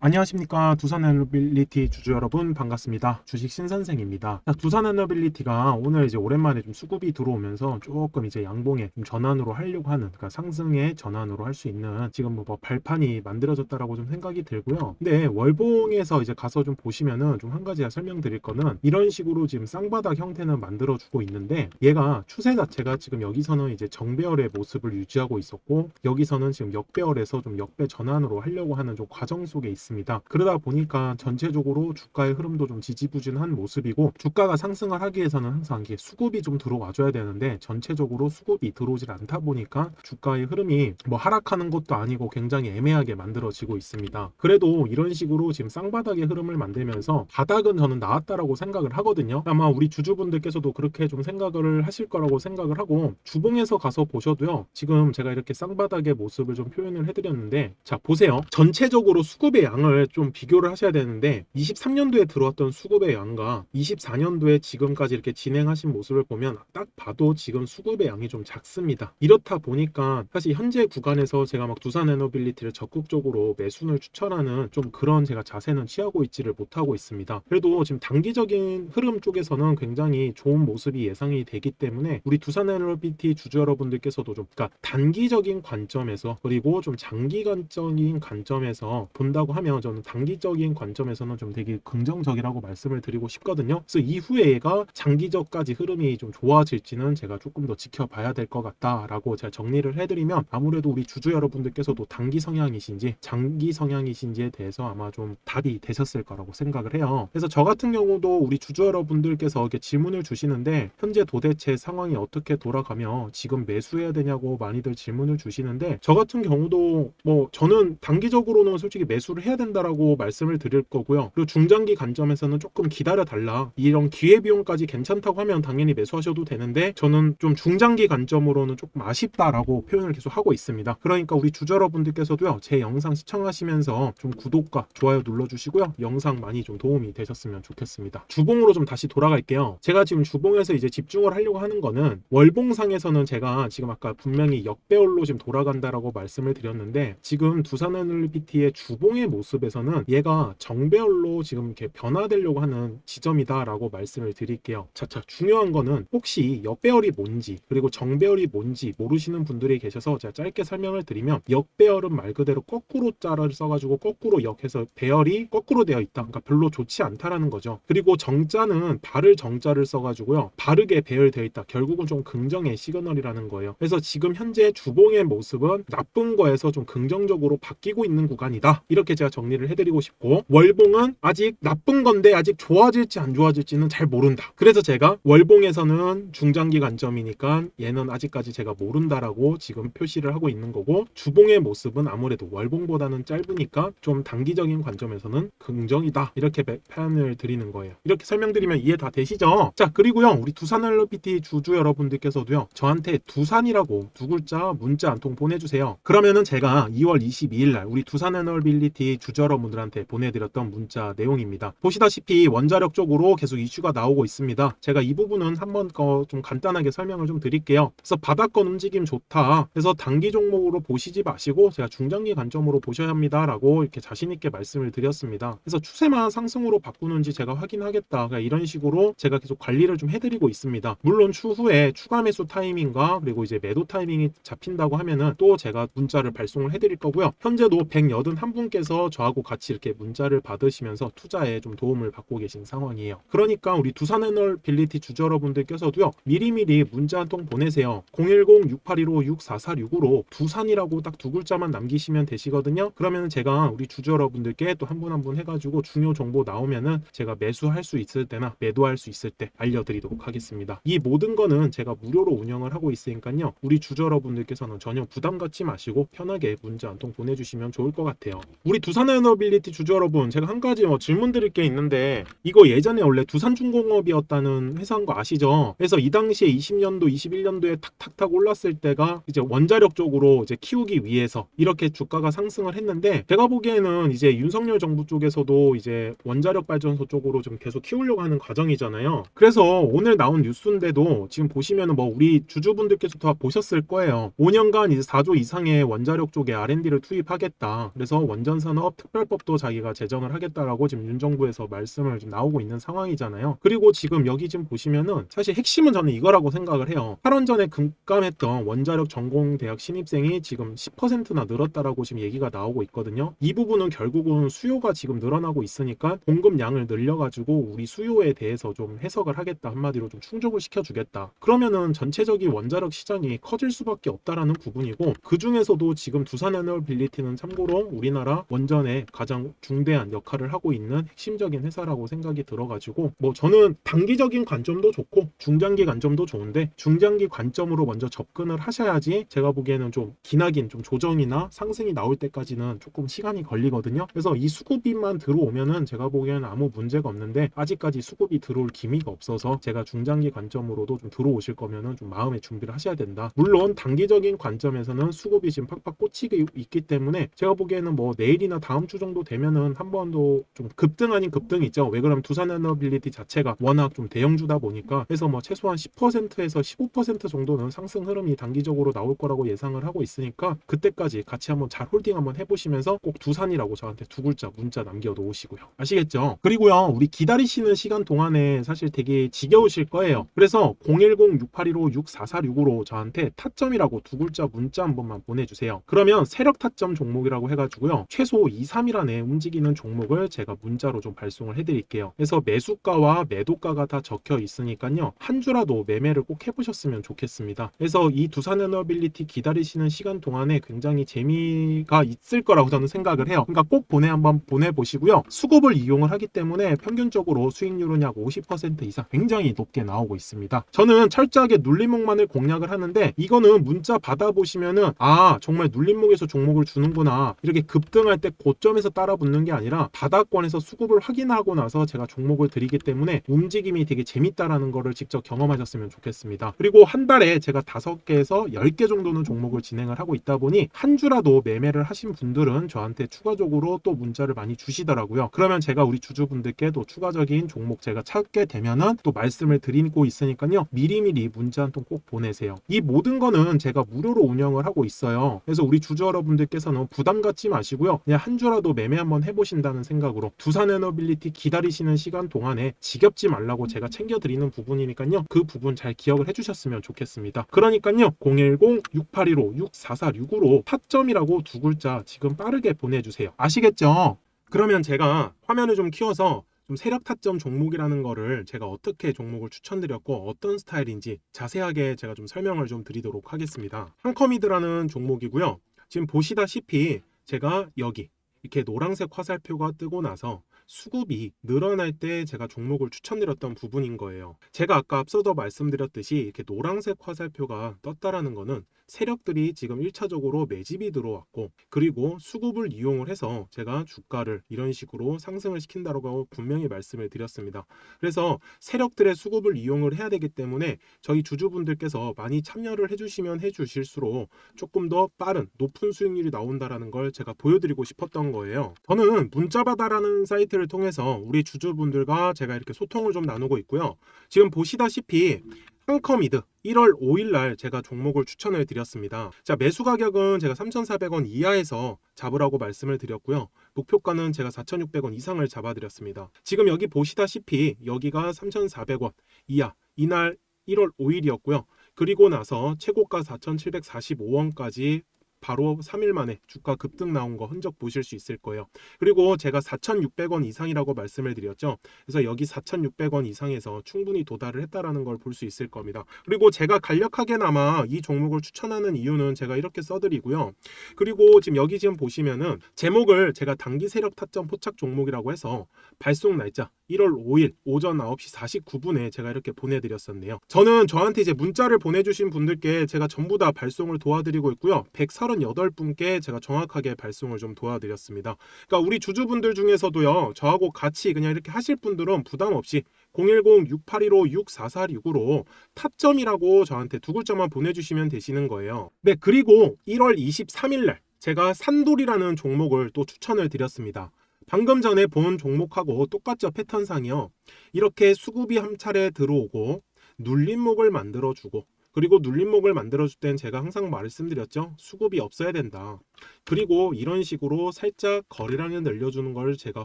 안녕하십니까. 두산 에너빌리티 주주 여러분 반갑습니다. 주식 신선생입니다. 자, 두산 에너빌리티가 오늘 이제 오랜만에 좀 수급이 들어오면서 조금 이제 양봉에 좀 전환으로 하려고 하는 그러니까 상승의 전환으로 할 수 있는 지금 뭐 발판이 만들어졌다라고 좀 생각이 들고요. 근데 월봉에서 이제 가서 좀 보시면은 좀 한 가지 설명드릴 거는 이런 식으로 지금 쌍바닥 형태는 만들어주고 있는데 얘가 추세 자체가 지금 여기서는 이제 정배열의 모습을 유지하고 있었고 여기서는 지금 역배열에서 좀 역배 전환으로 하려고 하는 좀 과정 속에 있습니다. 그러다 보니까 전체적으로 주가의 흐름도 좀 지지부진한 모습이고 주가가 상승을 하기 위해서는 항상 이게 수급이 좀 들어와줘야 되는데 전체적으로 수급이 들어오질 않다 보니까 주가의 흐름이 뭐 하락하는 것도 아니고 굉장히 애매하게 만들어지고 있습니다. 그래도 이런 식으로 지금 쌍바닥의 흐름을 만들면서 바닥은 저는 나왔다라고 생각을 하거든요. 아마 우리 주주분들께서도 그렇게 좀 생각을 하실 거라고 생각을 하고 주봉에서 가서 보셔도요. 지금 제가 이렇게 쌍바닥의 모습을 좀 표현을 해드렸는데 자 보세요. 전체적으로 수급의 양을 좀 비교를 하셔야 되는데 23년도에 들어왔던 수급의 양과 24년도에 지금까지 이렇게 진행하신 모습을 보면 딱 봐도 지금 수급의 양이 좀 작습니다. 이렇다 보니까 사실 현재 구간에서 제가 막 두산 에너빌리티를 적극적으로 매수를 추천하는 좀 그런 제가 자세는 취하고 있지를 못하고 있습니다. 그래도 지금 단기적인 흐름 쪽에서는 굉장히 좋은 모습이 예상이 되기 때문에 우리 두산 에너빌리티 주주 여러분들께서도 좀 그러니까 단기적인 관점에서 그리고 좀 장기간적인 관점에서 본다고 하면 저는 단기적인 관점에서는 좀 되게 긍정적이라고 말씀을 드리고 싶거든요. 그래서 이후에 얘가 장기적까지 흐름이 좀 좋아질지는 제가 조금 더 지켜봐야 될 것 같다라고 제가 정리를 해드리면 아무래도 우리 주주 여러분들께서도 단기 성향이신지 장기 성향이신지에 대해서 아마 좀 답이 되셨을 거라고 생각을 해요. 그래서 저 같은 경우도 우리 주주 여러분들께서 이렇게 질문을 주시는데 현재 도대체 상황이 어떻게 돌아가며 지금 매수해야 되냐고 많이들 질문을 주시는데 저 같은 경우도 뭐 저는 단기적으로는 솔직히 매수를 해야 된다라고 말씀을 드릴 거고요. 그리고 중장기 관점에서는 조금 기다려 달라. 이런 기회 비용까지 괜찮다고 하면 당연히 매수하셔도 되는데 저는 좀 중장기 관점으로는 조금 아쉽다라고 표현을 계속 하고 있습니다. 그러니까 우리 주주 여러분들께서도요. 제 영상 시청하시면서 좀 구독과 좋아요 눌러 주시고요. 영상 많이 좀 도움이 되셨으면 좋겠습니다. 주봉으로 좀 다시 돌아갈게요. 제가 지금 주봉에서 이제 집중을 하려고 하는 거는 월봉상에서는 제가 지금 아까 분명히 역배열로 지금 돌아간다라고 말씀을 드렸는데 지금 두산에너비티의 주봉의 모습 에서는 얘가 정배열로 지금 이렇게 변화되려고 하는 지점이다라고 말씀을 드릴게요. 자차 중요한 거는 혹시 역배열이 뭔지 그리고 정배열이 뭔지 모르시는 분들이 계셔서 제가 짧게 설명을 드리면 역배열은 말 그대로 거꾸로 자를 써가지고 거꾸로 역해서 배열이 거꾸로 되어 있다. 그러니까 별로 좋지 않다라는 거죠. 그리고 정자는 바를 정자를 써가지고요 바르게 배열되어 있다. 결국은 좀 긍정의 시그널이라는 거예요. 그래서 지금 현재 주봉의 모습은 나쁜 거에서 좀 긍정적으로 바뀌고 있는 구간이다. 이렇게 제가 정리를 해드리고 싶고 월봉은 아직 나쁜 건데 아직 좋아질지 안 좋아질지는 잘 모른다. 그래서 제가 월봉에서는 중장기 관점이니까 얘는 아직까지 제가 모른다라고 지금 표시를 하고 있는 거고 주봉의 모습은 아무래도 월봉보다는 짧으니까 좀 단기적인 관점에서는 긍정이다. 이렇게 배- 표현을 드리는 거예요. 이렇게 설명드리면 이해 다 되시죠? 자 그리고요 우리 두산 헬로피티 주주 여러분들께서도요 저한테 두산이라고 두 글자 문자 한 통 보내주세요. 그러면은 제가 2월 22일 날 우리 두산 에너빌리티 주주 여러분들한테 보내드렸던 문자 내용입니다. 보시다시피 원자력 쪽으로 계속 이슈가 나오고 있습니다. 제가 이 부분은 한번 거좀 간단하게 설명을 좀 드릴게요. 그래서 바닥권 움직임 좋다. 그래서 단기 종목으로 보시지 마시고 제가 중장기 관점으로 보셔야 합니다라고 이렇게 자신 있게 말씀을 드렸습니다. 그래서 추세만 상승으로 바꾸는지 제가 확인하겠다. 그러니까 이런 식으로 제가 계속 관리를 좀 해드리고 있습니다. 물론 추후에 추가 매수 타이밍과 그리고 이제 매도 타이밍이 잡힌다고 하면은 또 제가 문자를 발송을 해드릴 거고요. 현재도 181분께서 저하고 같이 이렇게 문자를 받으시면서 투자에 좀 도움을 받고 계신 상황이에요. 그러니까 우리 두산에너빌리티 주주 여러분들께서도요. 미리미리 문자 한 통 보내세요. 010-6815-6446으로 두산이라고 딱 두 글자만 남기시면 되시거든요. 그러면 제가 우리 주주 여러분들께 또 한 분 한 분 해가지고 중요 정보 나오면은 제가 매수할 수 있을 때나 매도할 수 있을 때 알려드리도록 하겠습니다. 이 모든 거는 제가 무료로 운영을 하고 있으니까요. 우리 주주 여러분들께서는 전혀 부담 갖지 마시고 편하게 문자 한 통 보내주시면 좋을 것 같아요. 우리 두산 에너빌리티 주주 여러분, 제가 한 가지 뭐 질문 드릴 게 있는데 이거 예전에 원래 두산중공업이었다는 회사인 거 아시죠? 그래서 이 당시에 20년도, 21년도에 탁탁탁 올랐을 때가 이제 원자력 쪽으로 이제 키우기 위해서 이렇게 주가가 상승을 했는데 제가 보기에는 이제 윤석열 정부 쪽에서도 이제 원자력 발전소 쪽으로 좀 계속 키우려고 하는 과정이잖아요. 그래서 오늘 나온 뉴스인데도 지금 보시면은 뭐 우리 주주분들께서 다 보셨을 거예요. 5년간 이제 4조 이상의 원자력 쪽에 R&D를 투입하겠다. 그래서 원전 산업 사업 특별법도 자기가 제정을 하겠다라고 지금 윤 정부에서 말씀을 지금 나오고 있는 상황이잖아요. 그리고 지금 여기 지금 보시면은 사실 핵심은 저는 이거라고 생각을 해요. 8원 전에 급감했던 원자력 전공 대학 신입생이 지금 10%나 늘었다라고 지금 얘기가 나오고 있거든요. 이 부분은 결국은 수요가 지금 늘어나고 있으니까 공급량을 늘려가지고 우리 수요에 대해서 좀 해석을 하겠다 한마디로 좀 충족을 시켜주겠다. 그러면은 전체적인 원자력 시장이 커질 수밖에 없다라는 부분이고 그 중에서도 지금 두산 에너빌리티는 참고로 우리나라 원 전의 가장 중대한 역할을 하고 있는 핵심적인 회사라고 생각이 들어가지고 뭐 저는 단기적인 관점도 좋고 중장기 관점도 좋은데 중장기 관점으로 먼저 접근을 하셔야지 제가 보기에는 좀 기나긴 좀 조정이나 상승이 나올 때까지는 조금 시간이 걸리거든요. 그래서 이 수급비만 들어오면은 제가 보기에는 아무 문제가 없는데 아직까지 수급이 들어올 기미가 없어서 제가 중장기 관점으로도 좀 들어오실 거면은 좀 마음의 준비를 하셔야 된다. 물론 단기적인 관점에서는 수급이 지금 팍팍 꽂히게 있기 때문에 제가 보기에는 뭐 내일이나 다음 주 정도 되면은 한 번 더 좀 급등 아닌 급등이 있죠. 왜 그러면 두산 에너빌리티 자체가 워낙 좀 대형주다 보니까 그래서 뭐 최소한 10%에서 15% 정도는 상승 흐름이 단기적으로 나올 거라고 예상을 하고 있으니까 그때까지 같이 한번 잘 홀딩 한번 해보시면서 꼭 두산이라고 저한테 두 글자 문자 남겨 놓으시고요. 아시겠죠? 그리고요, 우리 기다리시는 시간 동안에 사실 되게 지겨우실 거예요. 그래서 010-6815-64465로 저한테 타점이라고 두 글자 문자 한 번만 보내주세요. 그러면 세력 타점 종목이라고 해가지고요, 최소 2, 3일 안에 움직이는 종목을 제가 문자로 좀 발송을 해드릴게요. 그래서 매수가와 매도가가 다 적혀 있으니까요, 한 주라도 매매를 꼭 해보셨으면 좋겠습니다. 그래서 이 두산 에너빌리티 기다리시는 시간 동안에 굉장히 재미가 있을 거라고 저는 생각을 해요. 그러니까 꼭 보내 한번 보내보시고요. 수급을 이용을 하기 때문에 평균적으로 수익률은 약 50% 이상 굉장히 높게 나오고 있습니다. 저는 철저하게 눌림목만을 공략을 하는데 이거는 문자 받아보시면은 아 정말 눌림목에서 종목을 주는구나 이렇게 급등할 때 고점에서 따라 붙는 게 아니라 바닥권에서 수급을 확인하고 나서 제가 종목을 드리기 때문에 움직임이 되게 재밌다라는 거를 직접 경험하셨으면 좋겠습니다. 그리고 한 달에 제가 다섯 개에서 10개 정도는 종목을 진행을 하고 있다 보니 한 주라도 매매를 하신 분들은 저한테 추가적으로 또 문자를 많이 주시더라고요. 그러면 제가 우리 주주분들께 또 추가적인 종목 제가 찾게 되면은 또 말씀을 드리고 있으니까요. 미리미리 문자 한 통 꼭 보내세요. 이 모든 거는 제가 무료로 운영을 하고 있어요. 그래서 우리 주주 여러분들께서는 부담 갖지 마시고요. 그냥 한 주라도 매매 한번 해보신다는 생각으로 두산 에너빌리티 기다리시는 시간 동안에 지겹지 말라고 제가 챙겨드리는 부분이니까요. 그 부분 잘 기억을 해주셨으면 좋겠습니다. 그러니까요. 010-6815-64465로 타점이라고 두 글자 지금 빠르게 보내주세요. 아시겠죠? 그러면 제가 화면을 좀 키워서 좀 세력 타점 종목이라는 거를 제가 어떻게 종목을 추천드렸고 어떤 스타일인지 자세하게 제가 좀 설명을 좀 드리도록 하겠습니다. 한커미드라는 종목이고요. 지금 보시다시피 제가 여기 이렇게 노란색 화살표가 뜨고 나서 수급이 늘어날 때 제가 종목을 추천드렸던 부분인 거예요. 제가 아까 앞서도 말씀드렸듯이 이렇게 노란색 화살표가 떴다라는 거는 세력들이 지금 1차적으로 매집이 들어왔고 그리고 수급을 이용을 해서 제가 주가를 이런 식으로 상승을 시킨다라고 분명히 말씀을 드렸습니다. 그래서 세력들의 수급을 이용을 해야 되기 때문에 저희 주주분들께서 많이 참여를 해주시면 해주실수록 조금 더 빠른 높은 수익률이 나온다라는 걸 제가 보여드리고 싶었던 거예요. 저는 문자바다라는 사이트를 통해서 우리 주주분들과 제가 이렇게 소통을 좀 나누고 있고요. 지금 보시다시피 한커미드 1월 5일 날 제가 종목을 추천을 드렸습니다. 자, 매수 가격은 제가 3,400원 이하에서 잡으라고 말씀을 드렸고요. 목표가는 제가 4,600원 이상을 잡아 드렸습니다. 지금 여기 보시다시피 여기가 3,400원 이하. 이날 1월 5일이었고요. 그리고 나서 최고가 4,745원까지 바로 3일 만에 주가 급등 나온 거 흔적 보실 수 있을 거예요. 그리고 제가 4,600원 이상이라고 말씀을 드렸죠. 그래서 여기 4,600원 이상에서 충분히 도달을 했다라는 걸 볼 수 있을 겁니다. 그리고 제가 간략하게나마 이 종목을 추천하는 이유는 제가 이렇게 써드리고요. 그리고 지금 여기 지금 보시면은 제목을 제가 단기 세력 타점 포착 종목이라고 해서 발송 날짜 1월 5일 오전 9시 49분에 제가 이렇게 보내드렸었네요. 저는 저한테 이제 문자를 보내주신 분들께 제가 전부 다 발송을 도와드리고 있고요. 138분께 제가 정확하게 발송을 좀 도와드렸습니다. 그러니까 우리 주주분들 중에서도요. 저하고 같이 그냥 이렇게 하실 분들은 부담 없이 010-6815-64465로 타점이라고 저한테 두 글자만 보내주시면 되시는 거예요. 네, 그리고 1월 23일 날 제가 산돌이라는 종목을 또 추천을 드렸습니다. 방금 전에 본 종목하고 똑같죠 패턴상이요. 이렇게 수급이 한 차례 들어오고 눌림목을 만들어주고 그리고 눌림목을 만들어줄 땐 제가 항상 말씀드렸죠. 수급이 없어야 된다. 그리고 이런 식으로 살짝 거래량을 늘려주는 걸 제가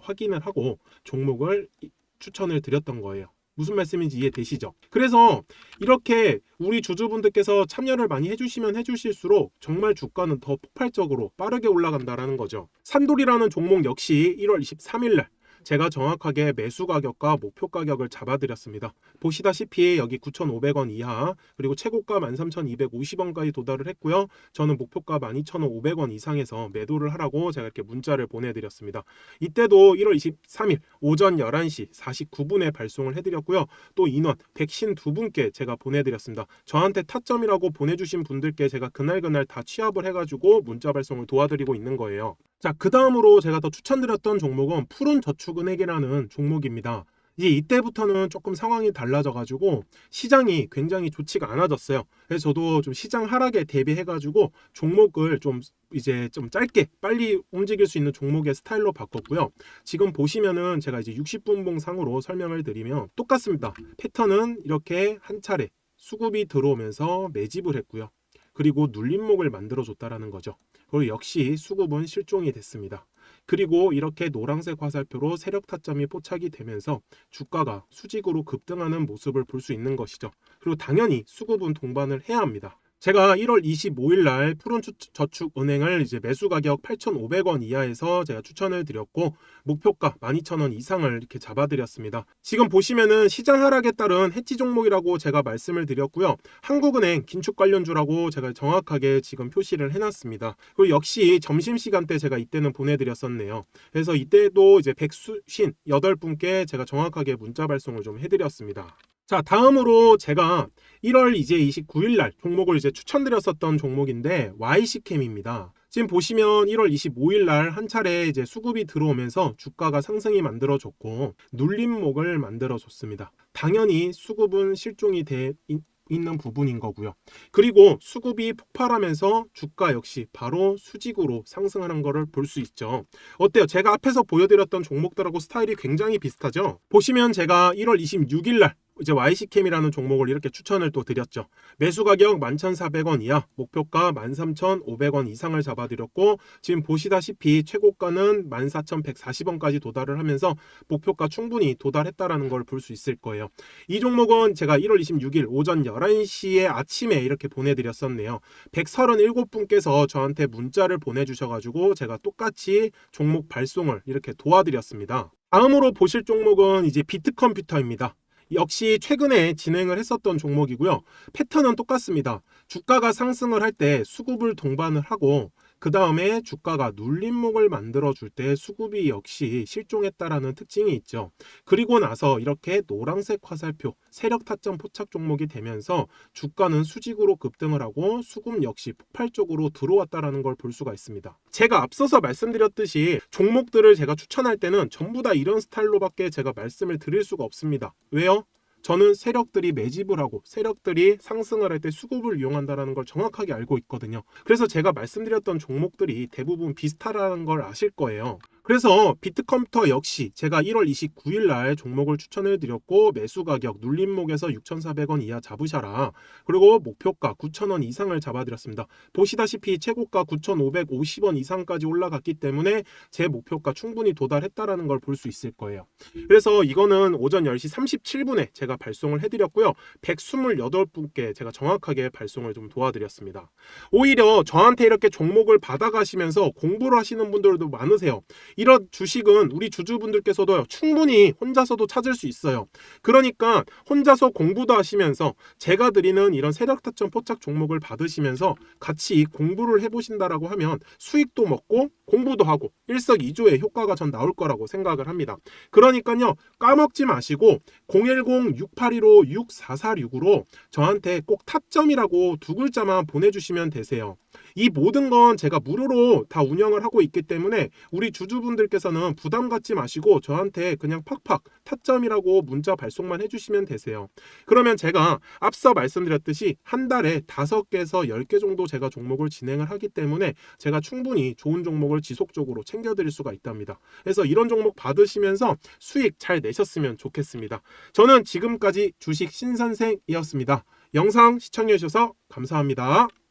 확인을 하고 종목을 이- 추천을 드렸던 거예요. 무슨 말씀인지 이해되시죠? 그래서 이렇게 우리 주주분들께서 참여를 많이 해주시면 해주실수록 정말 주가는 더 폭발적으로 빠르게 올라간다라는 거죠. 산돌이라는 종목 역시 1월 23일 날 제가 정확하게 매수 가격과 목표 가격을 잡아드렸습니다. 보시다시피 여기 9,500원 이하 그리고 최고가 13,250원까지 도달을 했고요. 저는 목표가 12,500원 이상에서 매도를 하라고 제가 이렇게 문자를 보내드렸습니다. 이때도 1월 23일 오전 11시 49분에 발송을 해드렸고요. 또 인원 152분께 제가 보내드렸습니다. 저한테 타점이라고 보내주신 분들께 제가 그날그날 다 취합을 해가지고 문자 발송을 도와드리고 있는 거예요. 자, 그 다음으로 제가 더 추천드렸던 종목은 푸른 저축은행이라는 종목입니다. 이제 이때부터는 조금 상황이 달라져가지고 시장이 굉장히 좋지가 않아졌어요. 그래서 저도 좀 시장 하락에 대비해가지고 종목을 좀 이제 좀 짧게 빨리 움직일 수 있는 종목의 스타일로 바꿨고요. 지금 보시면은 제가 이제 60분봉 상으로 설명을 드리면 똑같습니다. 패턴은 이렇게 한 차례 수급이 들어오면서 매집을 했고요. 그리고 눌림목을 만들어 줬다라는 거죠. 그리고 역시 수급은 실종이 됐습니다. 그리고 이렇게 노란색 화살표로 세력 타점이 포착이 되면서 주가가 수직으로 급등하는 모습을 볼 수 있는 것이죠. 그리고 당연히 수급은 동반을 해야 합니다. 제가 1월 25일 날 푸른저축은행을 이제 매수 가격 8,500원 이하에서 제가 추천을 드렸고 목표가 12,000원 이상을 이렇게 잡아드렸습니다. 지금 보시면은 시장 하락에 따른 해지 종목이라고 제가 말씀을 드렸고요. 한국은행 긴축 관련주라고 제가 정확하게 지금 표시를 해놨습니다. 그리고 역시 점심시간 때 제가 이때는 보내드렸었네요. 그래서 이때도 이제 백수신 8분께 제가 정확하게 문자 발송을 좀 해드렸습니다. 자, 다음으로 제가 1월 이제 29일 날 종목을 이제 추천드렸었던 종목인데 YC캠입니다. 지금 보시면 1월 25일 날 한 차례 이제 수급이 들어오면서 주가가 상승이 만들어졌고 눌림목을 만들어줬습니다. 당연히 수급은 실종이 돼 있- 있는 부분인 거고요. 그리고 수급이 폭발하면서 주가 역시 바로 수직으로 상승하는 것을 볼 수 있죠. 어때요? 제가 앞에서 보여드렸던 종목들하고 스타일이 굉장히 비슷하죠? 보시면 제가 1월 26일 날 이제 YC캠이라는 종목을 이렇게 추천을 또 드렸죠. 매수 가격 11,400원 이하, 목표가 13,500원 이상을 잡아드렸고 지금 보시다시피 최고가는 14,140원까지 도달을 하면서 목표가 충분히 도달했다라는 걸 볼 수 있을 거예요. 이 종목은 제가 1월 26일 오전 11시에 아침에 이렇게 보내드렸었네요. 137분께서 저한테 문자를 보내주셔가지고 제가 똑같이 종목 발송을 이렇게 도와드렸습니다. 다음으로 보실 종목은 이제 비트컴퓨터입니다. 역시 최근에 진행을 했었던 종목이고요. 패턴은 똑같습니다. 주가가 상승을 할 때 수급을 동반을 하고 그 다음에 주가가 눌림목을 만들어 줄 때 수급이 역시 실종했다라는 특징이 있죠. 그리고 나서 이렇게 노란색 화살표 세력 타점 포착 종목이 되면서 주가는 수직으로 급등을 하고 수급 역시 폭발적으로 들어왔다라는 걸 볼 수가 있습니다. 제가 앞서서 말씀드렸듯이 종목들을 제가 추천할 때는 전부 다 이런 스타일로밖에 제가 말씀을 드릴 수가 없습니다. 왜요? 저는 세력들이 매집을 하고 세력들이 상승을 할 때 수급을 이용한다는 걸 정확하게 알고 있거든요. 그래서 제가 말씀드렸던 종목들이 대부분 비슷하다는 걸 아실 거예요. 그래서 비트컴퓨터 역시 제가 1월 29일 날 종목을 추천을 드렸고 매수 가격 눌림목에서 6,400원 이하 잡으셔라. 그리고 목표가 9,000원 이상을 잡아드렸습니다. 보시다시피 최고가 9,550원 이상까지 올라갔기 때문에 제 목표가 충분히 도달했다라는 걸 볼 수 있을 거예요. 그래서 이거는 오전 10시 37분에 제가 발송을 해드렸고요. 128분께 제가 정확하게 발송을 좀 도와드렸습니다. 오히려 저한테 이렇게 종목을 받아가시면서 공부를 하시는 분들도 많으세요. 이런 주식은 우리 주주분들께서도 충분히 혼자서도 찾을 수 있어요. 그러니까 혼자서 공부도 하시면서 제가 드리는 이런 세력 타점 포착 종목을 받으시면서 같이 공부를 해보신다라고 하면 수익도 먹고 공부도 하고 일석이조의 효과가 전 나올 거라고 생각을 합니다. 그러니까요 까먹지 마시고 010-6815-6446으로 저한테 꼭 타점이라고 두 글자만 보내주시면 되세요. 이 모든 건 제가 무료로 다 운영을 하고 있기 때문에 우리 주주분들께서는 부담 갖지 마시고 저한테 그냥 팍팍 타점이라고 문자 발송만 해주시면 되세요. 그러면 제가 앞서 말씀드렸듯이 한 달에 다섯 개에서 열개 정도 제가 종목을 진행을 하기 때문에 제가 충분히 좋은 종목을 지속적으로 챙겨드릴 수가 있답니다. 그래서 이런 종목 받으시면서 수익 잘 내셨으면 좋겠습니다. 저는 지금까지 주식 신선생이었습니다. 영상 시청해주셔서 감사합니다.